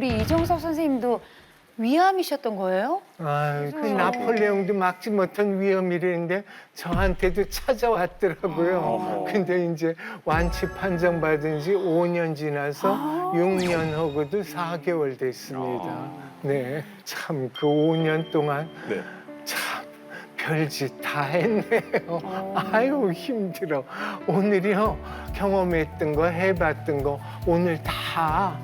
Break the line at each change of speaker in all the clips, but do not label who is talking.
우리 이정섭 선생님도 위암이셨던 거예요?
아, 그 나폴레옹도 막지 못한 위험이랬는데 저한테도 찾아왔더라고요. 근데 이제 완치 판정 받은 지 5년 지나서 6년 하고도 4개월 됐습니다. 네. 참 그 5년 동안
네.
참 별짓 다 했네요. 아유 힘들어. 오늘이요 경험했던 거 해봤던 거 오늘 다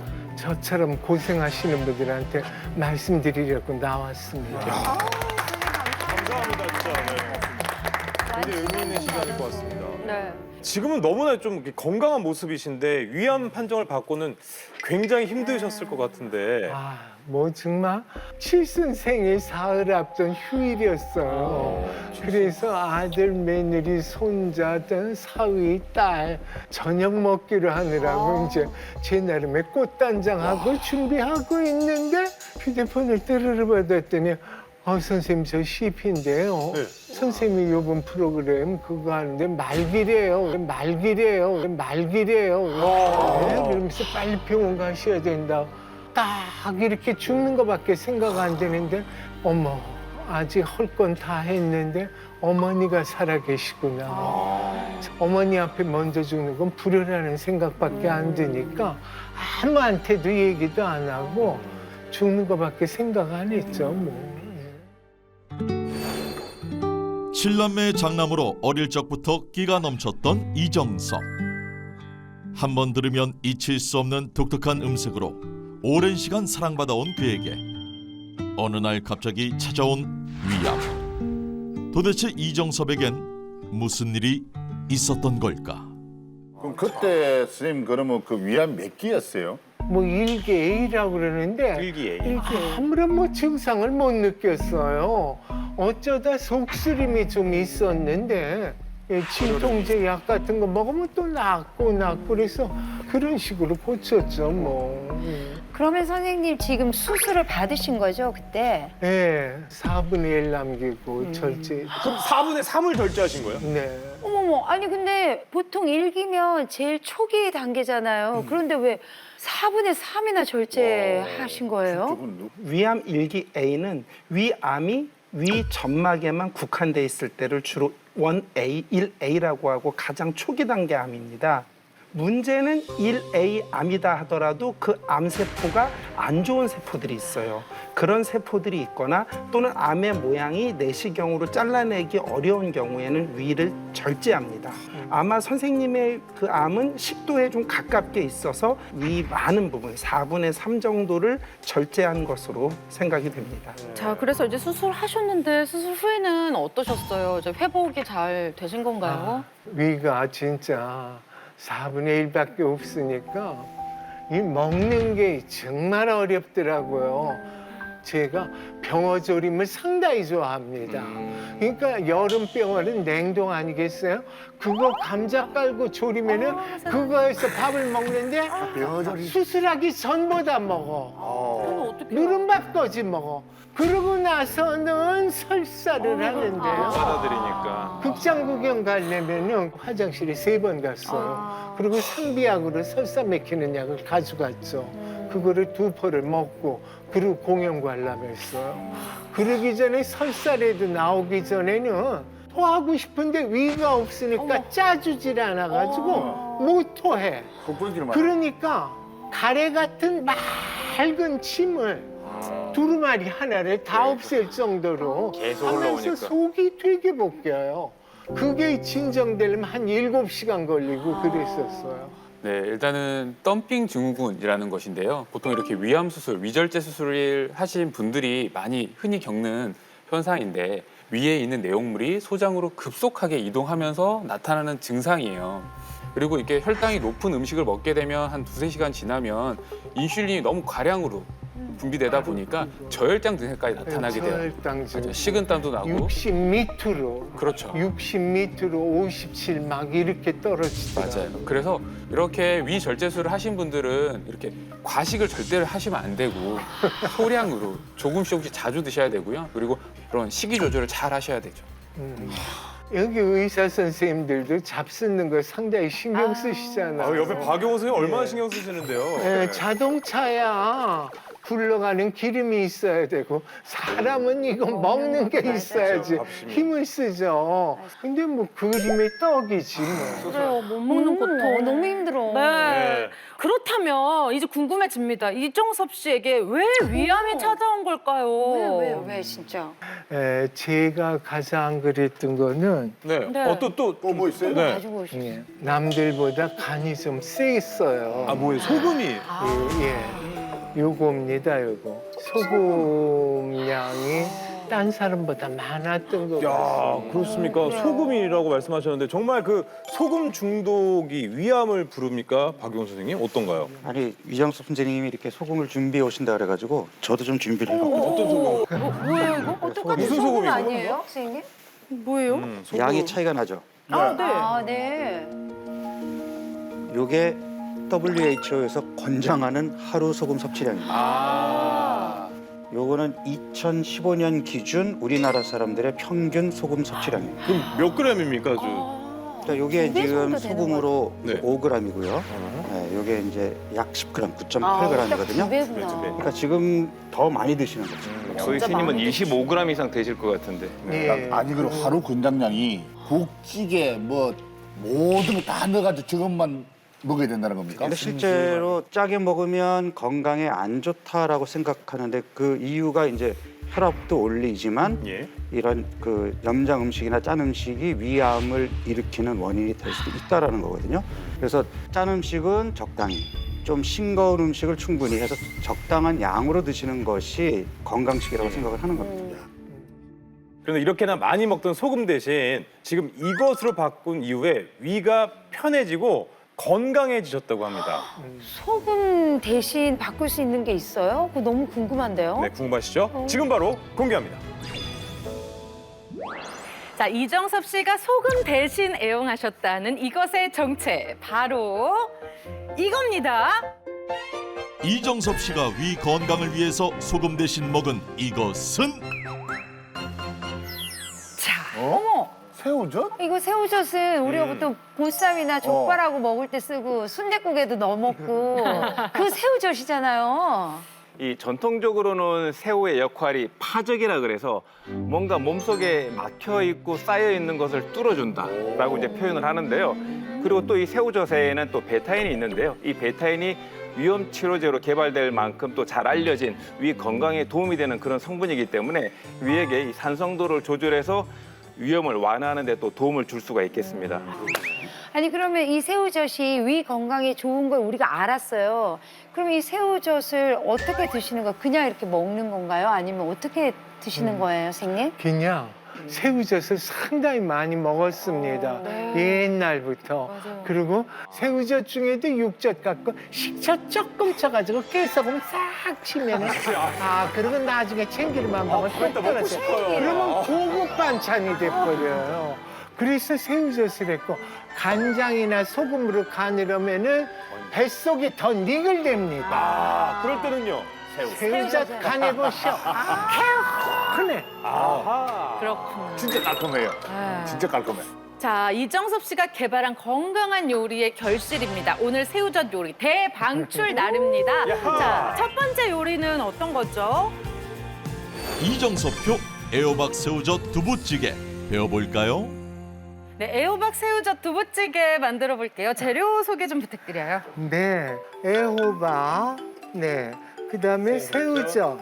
저처럼 고생하시는 분들한테 말씀드리려고 나왔습니다.
감사합니다, 진짜. 네. 굉장히 의미 있는 시간일 것 같습니다.
네.
지금은 너무나 좀 이렇게 건강한 모습이신데 위암 판정을 받고는 굉장히 힘드셨을 것 같은데.
아, 뭐 정말 칠순생이 사흘 앞둔 휴일이었어요. 그래서 아들, 며느리, 손자든 사위, 딸 저녁 먹기로 하느라고 이제 제 나름의 꽃단장하고 준비하고 있는데 휴대폰을 뜨르르 받았더니 어, 선생님 저 CP인데요.
네.
선생님이 요번 프로그램 그거 하는데 말기래요. 말기래요. 말기래요. 네, 그러면서 빨리 병원 가셔야 된다. 딱 이렇게 죽는 것밖에 생각 안 되는데 어머 아직 할 건 다 했는데 어머니가 살아 계시구나. 어머니 앞에 먼저 죽는 건 불효라는 생각밖에 안 드니까 아무한테도 얘기도 안 하고 죽는 것밖에 생각 안 했죠 뭐.
칠남매의 장남으로 어릴 적부터 끼가 넘쳤던 이정섭. 한 번 들으면 잊힐 수 없는 독특한 음색으로 오랜 시간 사랑받아온 그에게 어느 날 갑자기 찾아온 위암. 도대체 이정섭에겐 무슨 일이 있었던 걸까?
그럼 그때 선생님 그러면 그 위암 몇 기였어요?
뭐 일기 A라고 그러는데
일기 A.
아무런 뭐 증상을 못 느꼈어요. 어쩌다 속쓰림이 좀 있었는데 예, 진통제 약 같은 거 먹으면 또 낫고 낫고 그래서 그런 식으로 고쳤죠 뭐.
그러면 선생님 지금 수술을 받으신 거죠 그때?
예, 4분의 1 남기고 절제.
그럼 4분의 3을 결제하신 거예요?
네.
어머머 아니 근데 보통 일기면 제일 초기 단계잖아요. 그런데 왜 4분의 3이나 절제하신 거예요?
위암 일기 A는 위암이 위 점막에만 국한돼 있을 때를 주로 1A, 1A라고 하고 가장 초기 단계 암입니다. 문제는 1A 암이다 하더라도 그 암세포가 안 좋은 세포들이 있어요. 그런 세포들이 있거나 또는 암의 모양이 내시경으로 잘라내기 어려운 경우에는 위를 절제합니다. 아마 선생님의 그 암은 식도에 좀 가깝게 있어서 위 많은 부분, 4분의 3 정도를 절제한 것으로 생각이 됩니다.
자, 그래서 이제 수술하셨는데 수술 후에는 어떠셨어요? 이제 회복이 잘 되신 건가요?
위가 진짜 4분의 1밖에 없으니까 이 먹는 게 정말 어렵더라고요. 제가 병어조림을 상당히 좋아합니다. 그러니까 여름 병어는 냉동 아니겠어요? 그거 감자 깔고 조리면은 그거에서 밥을 먹는데 수술하기 전보다 먹어.
그러면 어떻게
누른밥까지 먹어. 그러고 나서는 설사를 하는데요.
받아들이니까.
극장 구경 가려면은 화장실에 세 번 갔어요. 그리고 상비약으로 설사 맥히는 약을 가져갔죠. 그거를 두 포를 먹고 그리고 공연 관람 했어요. 그러기 전에 설사라도 나오기 전에는 토하고 싶은데 위가 없으니까 짜주질 않아가지고 못 토해.
콧구멍질 만
그러니까 가래 같은 맑은 침을 두루마리 하나를 다 없앨 정도로
계속
하면서
올라오니까.
속이 되게 벗겨요. 그게 진정되려면 한 일곱 시간 걸리고 그랬었어요.
네, 일단은 덤핑 증후군이라는 것인데요. 보통 이렇게 위암 수술, 위절제 수술을 하신 분들이 많이 흔히 겪는 현상인데 위에 있는 내용물이 소장으로 급속하게 이동하면서 나타나는 증상이에요. 그리고 이렇게 혈당이 높은 음식을 먹게 되면 한 두세 시간 지나면 인슐린이 너무 과량으로 분비되다 보니까 저혈당 증세까지 나타나게 돼요.
저혈당
맞아요.
증
식은땀도 나고
60 밑으로
그렇죠.
60 밑으로 57 막 이렇게 떨어지더라고요.
맞아요. 그래서 이렇게 위 절제술을 하신 분들은 이렇게 과식을 절대로 하시면 안 되고 소량으로 조금씩 조금씩 자주 드셔야 되고요. 그리고 그런 식이 조절을 잘 하셔야 되죠.
음. 여기 의사 선생님들도 잡수는 거 상당히 신경 쓰시잖아요.
아, 옆에 박용호 선생님 얼마나 신경 쓰시는데요.
예, 자동차야 굴러가는 기름이 있어야 되고 사람은 이거 먹는 게 있어야지. 힘을 쓰죠. 근데 뭐 그림의 떡이지 뭐.
그래요. 못 먹는
음,
고통.
어, 너무 힘들어.
네.
네.
그렇다면 이제 궁금해집니다. 이정섭 씨에게 왜 위암이 찾아온 걸까요?
왜, 왜, 왜, 진짜.
에, 제가 가장 그랬던 거는
네.
네.
어, 또, 또.
또뭐 있어요?
네.
가지고 오시
예, 남들보다 간이 좀 세 있어요.
아, 뭐예요? 소금이.
예, 예. 요겁니다, 요거. 소금 양이 딴 사람보다 많았던 거
야,
같습니다.
그렇습니까? 소금이라고 말씀하셨는데 정말 그 소금 중독이 위암을 부릅니까? 박용호 선생님 어떤가요?
아니 위정섭 선생님이 이렇게 소금을 준비해 오신다 그래가지고 저도 좀 준비를 해봤거든요.
어떤 소금?
뭐, 뭐예요 이거?
똑같은
무슨
소금
소금이고?
아니에요, 선생님?
뭐예요?
음, 소금.
양이 차이가 나죠.
아, 네.
아, 네.
요게 WHO에서 권장하는 하루 소금 섭취량입니다.
아.
요거는 2015년 기준 우리나라 사람들의 평균 소금 섭취량입니다.
그럼 몇 그램입니까? 저?
아,
그러니까 요게
두배
지금
정도 되는
소금으로
네.
5g이고요. 네, 요게 이제 약 10g,
아,
9.8g이거든요.
두 배구나.
두 배.
그러니까 지금 더 많이 드시는 거죠.
저희 스님은 25g 이상 되실 것 같은데.
예.
아니 그럼 하루 권장량이 국찌개 뭐 모든 거 다 넣어가지고 저것만 먹어야 된다는 겁니까?
근데 실제로 짜게 먹으면 건강에 안 좋다라고 생각하는데 그 이유가 이제 혈압도 올리지만
예.
이런 그 염장 음식이나 짠 음식이 위암을 일으키는 원인이 될 수도 있다라는 거거든요. 그래서 짠 음식은 적당히 좀 싱거운 음식을 충분히 해서 적당한 양으로 드시는 것이 건강식이라고 생각을 하는 겁니다.
그런데 이렇게나 많이 먹던 소금 대신 지금 이것으로 바꾼 이후에 위가 편해지고 건강해지셨다고 합니다.
소금 대신 바꿀 수 있는 게 있어요? 그거 너무 궁금한데요?
네, 궁금하시죠? 지금 바로 공개합니다.
자 이정섭 씨가 소금 대신 애용하셨다는 이것의 정체 바로 이겁니다.
이정섭 씨가 위 건강을 위해서 소금 대신 먹은 이것은
자,
어? 새우젓?
이거 새우젓은 우리가
음.
보통 보쌈이나 족발하고 먹을 때 쓰고 순댓국에도 넣어 먹고 그 새우젓이잖아요.
이 전통적으로는 새우의 역할이 파적이라 그래서 뭔가 몸속에 막혀 있고 쌓여 있는 것을 뚫어준다라고 이제 표현을 하는데요. 그리고 또 이 새우젓에는 또 베타인이 있는데요. 이 베타인이 위험 치료제로 개발될 만큼 또 잘 알려진 위 건강에 도움이 되는 그런 성분이기 때문에 위에게 이 산성도를 조절해서 위험을 완화하는 데 또 도움을 줄 수가 있겠습니다.
아니 그러면 이 새우젓이 위 건강에 좋은 걸 우리가 알았어요. 그럼 이 새우젓을 어떻게 드시는 거예요? 그냥 이렇게 먹는 건가요? 아니면 어떻게
음.
드시는 거예요, 선생님?
그냥 새우젓을 상당히 많이 먹었습니다. 옛날부터. 그리고 새우젓 중에도 육젓 갖고 식초 조금 쳐가지고 깨소금 싹 치면은 아 그리고 나중에 참기름만 먹으면
그랬다 먹고 싶어요.
그러면 고급 반찬이 돼버려요. 그래서 새우젓을 했고 간장이나 소금으로 간을 하면은 뱃속이 더 니글댑니다.
아, 그럴 때는요.
새우젓 간해보시오. 개운해.
아하.
그렇군요.
진짜 깔끔해요. 진짜 깔끔해.
자, 이정섭 씨가 개발한 건강한 요리의 결실입니다. 오늘 새우젓 요리 대방출 날입니다. 자, 첫 번째 요리는 어떤 거죠?
이정섭표 애호박 새우젓 두부찌개 배워볼까요?
네, 애호박 새우젓 두부찌개 만들어 볼게요. 재료 소개 좀 부탁드려요.
네, 애호박, 네, 그 다음에 새우젓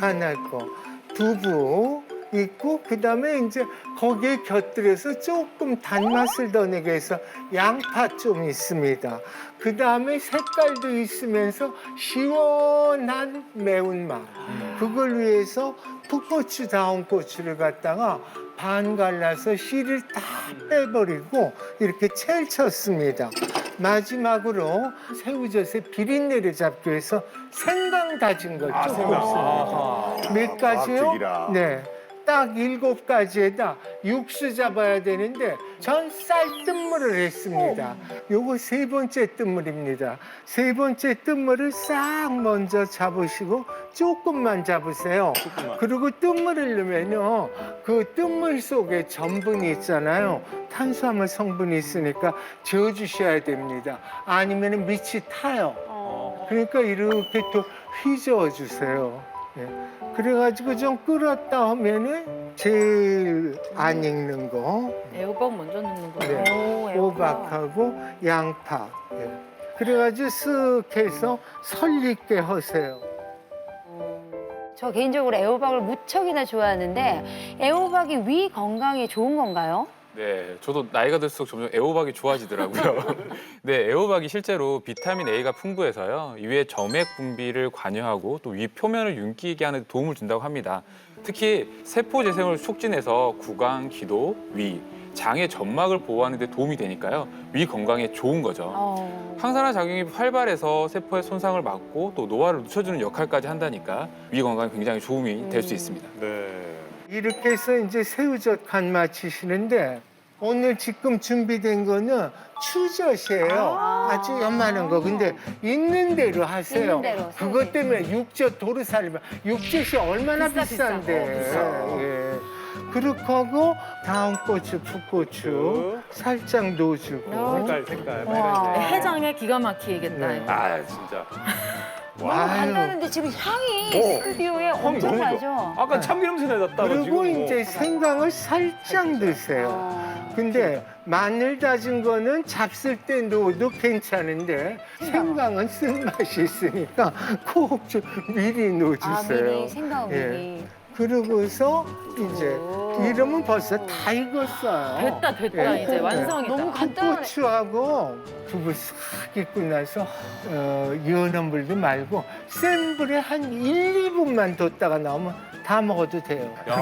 하나 있고, 두부 있고, 그 다음에 이제 거기에 곁들여서 조금 단맛을 더 내기 위해서 양파 좀 있습니다. 그 다음에 색깔도 있으면서 시원한 매운맛. 그걸 위해서 풋고추 다운 고추를 갖다가 반 갈라서 씨를 다 빼버리고 이렇게 첼 쳤습니다. 마지막으로 새우젓의 비린내를 잡기 위해서 생강 다진 걸 조금 씁니다. 몇 가지요?
과학적이라.
네. 딱 일곱 가지에다 육수 잡아야 되는데 전 쌀뜨물을 했습니다. 요거 세 번째 뜨물입니다. 세 번째 뜨물을 싹 먼저 잡으시고 조금만 잡으세요. 그리고 뜨물을 넣으면요. 그 뜨물 속에 전분이 있잖아요. 탄수화물 성분이 있으니까 저어주셔야 됩니다. 아니면 밑이 타요. 그러니까 이렇게 또 휘저어 주세요. 예. 그래가지고 좀 끓었다 하면은 제일 안 익는 거
애호박 먼저 넣는
네.
거예요.
호박하고 양파. 예. 그래가지고 쓱 해서 설익게 하세요.
저 개인적으로 애호박을 무척이나 좋아하는데 애호박이 위 건강에 좋은 건가요?
네, 저도 나이가 들수록 점점 애호박이 좋아지더라고요. 네, 애호박이 실제로 비타민 A가 풍부해서요. 위의 점액 분비를 관여하고 또 위 표면을 윤기게 하는 데 도움을 준다고 합니다. 특히 세포 재생을 촉진해서 구강, 기도, 위, 장의 점막을 보호하는 데 도움이 되니까요. 위 건강에 좋은 거죠.
어.
항산화 작용이 활발해서 세포의 손상을 막고 또 노화를 늦춰주는 역할까지 한다니까 위 건강에 굉장히 도움이 될 수 있습니다.
네.
이렇게 해서 이제 새우젓 간 마치시는데 오늘 지금 준비된 거는 추젓이에요. 아. 주 연만한 거. 근데 있는 대로 하세요.
있는 대로,
그것. 때문에 육젓 도르살리면 육젓이 얼마나
비싸,
비싼데.
비싸. 어, 비싸.
예. 그렇게 하고 다음 고추, 풋고추 살짝 넣어주고.
색깔 색깔
와.
빨간색.
해장에 기가 막히겠다.
네.
이거.
아 진짜.
너무
아유.
간단한데 지금 향이
어.
스튜디오에
향이
엄청
너무
나죠?
아까 참기름새 내놨다가
그리고
지금 뭐.
이제 생강을 살짝 넣으세요.
어.
근데 마늘 다진 거는 잡쓸 때 넣어도 괜찮은데 생강은 쓴맛이 있으니까 꼭 좀 미리
아,
넣어주세요.
미리 생강
예.
미리.
그러고서 이제
오.
이러면 벌써 다 익었어요.
됐다 됐다
예.
이제 완성이다.
너무.
고추하고 두부 싹 익고 나서 어, 연한 불도 말고 센 불에 한 1, 2분만 뒀다가 나오면 다 먹어도 돼요.
야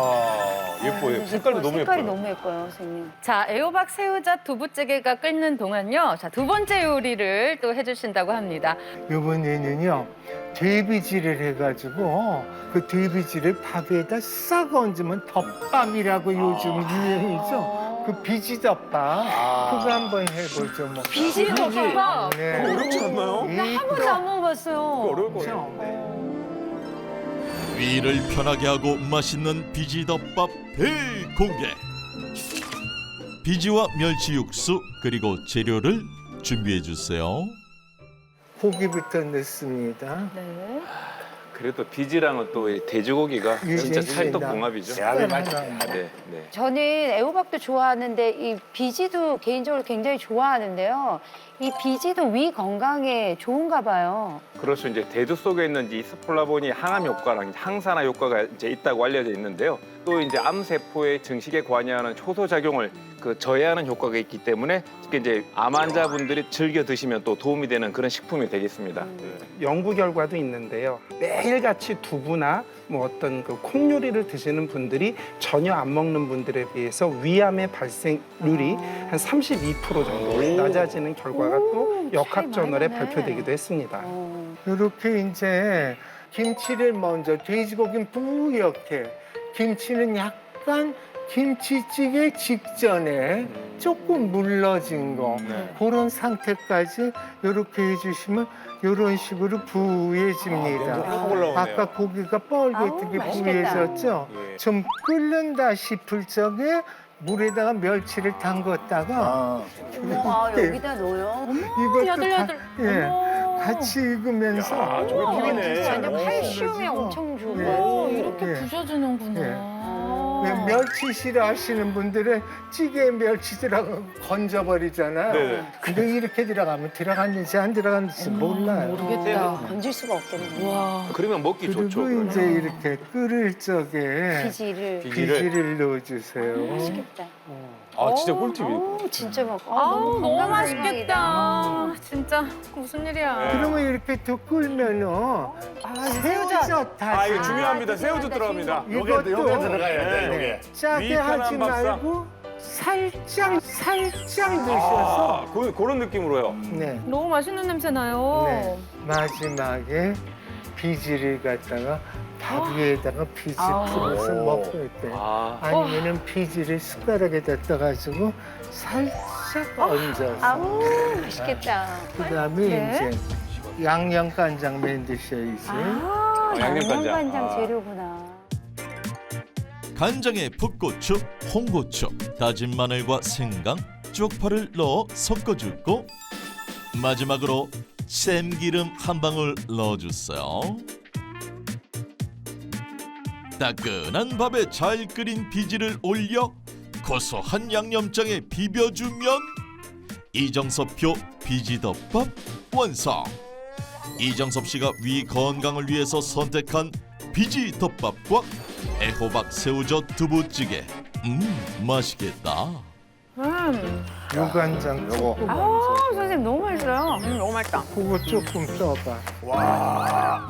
예뻐요. 색깔도 너무
색깔이
예뻐요.
너무 예뻐요, 선생님.
자, 애호박 새우젓 두부찌개가 끓는 동안요. 자, 두 번째 요리를 또 해주신다고 합니다.
이번에는요 돼비지를 해가지고 그 돼비지를 밥에다 싹 얹으면 덮밥이라고 요즘 유행이죠. 그 비지 덮밥 그거 한번 해보죠. 뭐.
비지 덮밥.
네.
어렵지 않나요?
이한 번도 안 먹어봤어요.
어려울 거예요.
그렇죠.
위를 편하게 하고 맛있는 비지덮밥 대공개 비지와 멸치 육수 그리고 재료를 준비해 주세요
고기부터 넣습니다.
네.
그래도 비지랑은 또이 돼지고기가 진짜 찰떡궁합이죠.
네, 맞아요.
네, 네.
저는 애호박도 좋아하는데 이 비지도 개인적으로 굉장히 좋아하는데요. 이 비지도 위 건강에 좋은가 봐요.
그렇죠. 이제 대두 속에 있는 이 스폴라본이 항암 효과랑 항산화 효과가 이제 있다고 알려져 있는데요. 또 이제 암 세포의 증식에 관여하는 효소 작용을 그 저해하는 효과가 있기 때문에 특히 이제 암 환자분들이 즐겨 드시면 또 도움이 되는 그런 식품이 되겠습니다.
연구 결과도 있는데요. 매일같이 두부나 뭐 어떤 그 콩 요리를 드시는 분들이 전혀 안 먹는 분들에 비해서 위암의 발생률이 한 32% 정도 낮아지는 결과가 또 역학 저널에
많이 나네.
발표되기도 했습니다.
어.
이렇게 이제 김치를 먼저 돼지고기는 뿌옇게 김치는 약간 김치찌개 직전에 조금 물러진 거 그런 상태까지 이렇게 해주시면 이런 식으로 부해집니다.
확 올라오네요.
아까 고기가
아우, 맛있겠다.
부해졌죠?
예.
좀 끓는다 싶을 적에 물에다가 멸치를 담궜다가
아,
아, 여기다 넣어요?
이것도
야들야들.
다, 예,
어머.
같이 익으면서
야, 저게
어,
튀기네.
완전 칼슘에
그래가지고.
엄청 좋은
네.
거예요.
오, 이렇게
예.
부셔주는구나.
예. 왜 멸치 싫어하시는 분들은 찌개에 멸치 들어가 건져버리잖아요.
네네.
근데 이렇게 들어가면 들어갔는지 안 들어갔는지 몰라요.
모르겠다.
건질 수가 없겠네.
와.
그러면 먹기
그리고
좋죠.
이제 이렇게 끓을 적에
비지를.
비지를.
비지를 넣어주세요.
맛있겠다.
아 진짜 꿀팁이.
어, 진짜 막. 아,
아우, 너무
건강한
맛있겠다. 진짜 무슨 일이야.
그러면 이렇게 또 끓면은 새우젓 다시
아 이거 중요합니다.
아,
새우젓 들어갑니다.
이것도
요게 들어가야 돼,
네.
요게.
짜게
위편한
하지
밥상.
말고 살짝 살짝 넣으셔서
아, 그, 그런 느낌으로요.
네.
너무 맛있는 냄새 나요.
네. 마지막에 비지를 갖다가 밥 위에다가 비지
아.
풀어서 먹고 있대.
아.
아니면은 비지를 숟가락에다 떠가지고 살짝 얹어서.
아우 맛있겠다.
그다음에
네.
이제 양념 간장 맨드셔이지.
아,
양념 간장.
양념 간장
아.
재료구나.
간장에 풋고추, 홍고추, 다진 마늘과 생강, 쪽파를 넣어 섞어주고 마지막으로 참기름 한 방울 넣어주세요. 따끈한 밥에 잘 끓인 비지를 올려 고소한 양념장에 비벼주면 이정섭표 비지덮밥 완성. 이정섭 씨가 위 건강을 위해서 선택한 비지 덮밥과 애호박 새우젓 두부찌개. 음, 맛있겠다.
음.
요간장
요거.
아. 선생님 너무 맛있어요.
음, 너무 맛있다.
그거 조금 써봐.
와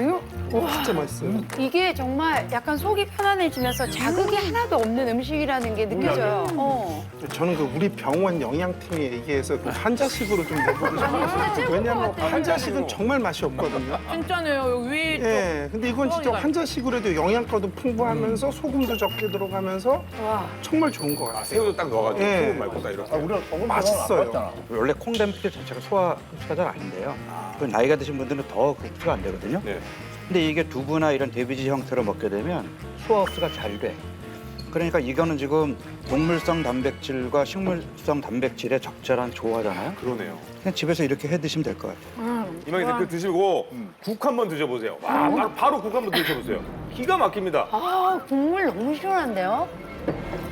이거
진짜 맛있어요.
이게 정말 약간 속이 편안해지면서 자극이 하나도 없는 음식이라는 게 느껴져요. 어.
저는 그 우리 병원 영양팀에 얘기해서 그 환자식으로 좀 내보고 싶어요. 왜냐면 환자식은 정말 맛이 없거든요.
진짜네요. 여기 위 쪽.
예, 근데 이건 진짜. 환자식으로 해도 영양가도 풍부하면서 소금도 적게 들어가면서
와.
정말 좋은 것 같아요.
새우도 딱 넣어가지고
예.
소금 말고 딱 이렇게.
아,
맛있어요.
원래 콩담피 자체가 소화 흡수가 잘 안 돼요. 그 나이가 드신 분들은 더 흡수가 안 되거든요.
네.
근데 이게 두부나 이런 데비지 형태로 먹게 되면 소화 흡수가 잘 돼. 그러니까 이거는 지금 동물성 단백질과 식물성 단백질의 적절한 조화잖아요.
그러네요.
그냥 집에서 이렇게 해 드시면 될 것 같아요.
이만희 대표 드시고 국 한번 드셔보세요. 와, 바로, 바로 국 한번 드셔보세요. 기가 막힙니다.
아 국물 너무 시원한데요?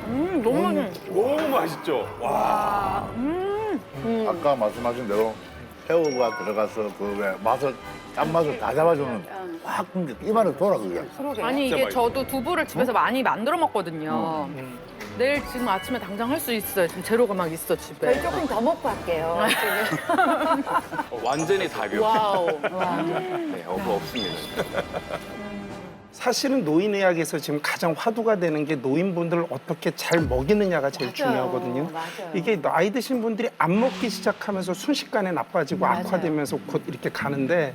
음, 너무 맛있네.
너무 맛있죠. 와.
아까 말씀하신 대로 새우가 들어가서 그 왜 맛을 짠맛을 다 잡아주는 확 근데 입안에 돌아 그게.
그러게.
아니 이게. 저도 두부를 집에서 많이 만들어 먹거든요. 내일 지금 아침에 당장 할 수 있어요. 지금 재료가 막 있어 집에.
저희 조금 더 먹고 할게요.
어, 완전히 답이 없
와우.
네, 없, 없습니다.
사실은 노인의학에서 지금 가장 화두가 되는 게 노인분들을 어떻게 잘 먹이느냐가 제일
맞아요.
중요하거든요.
맞아요.
이게 나이 드신 분들이 안 먹기 시작하면서 순식간에 나빠지고
맞아요.
악화되면서 곧 이렇게 가는데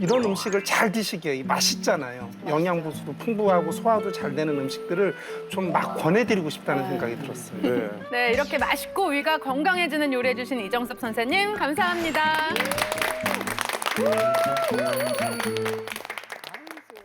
이런 음식을 잘 드시게 맛있잖아요. 영양분수도 풍부하고 소화도 잘 되는 음식들을 좀 막 권해드리고 싶다는 생각이 들었어요.
네.
네, 이렇게 맛있고 위가 건강해지는 요리 해 주신 이정섭 선생님 감사합니다.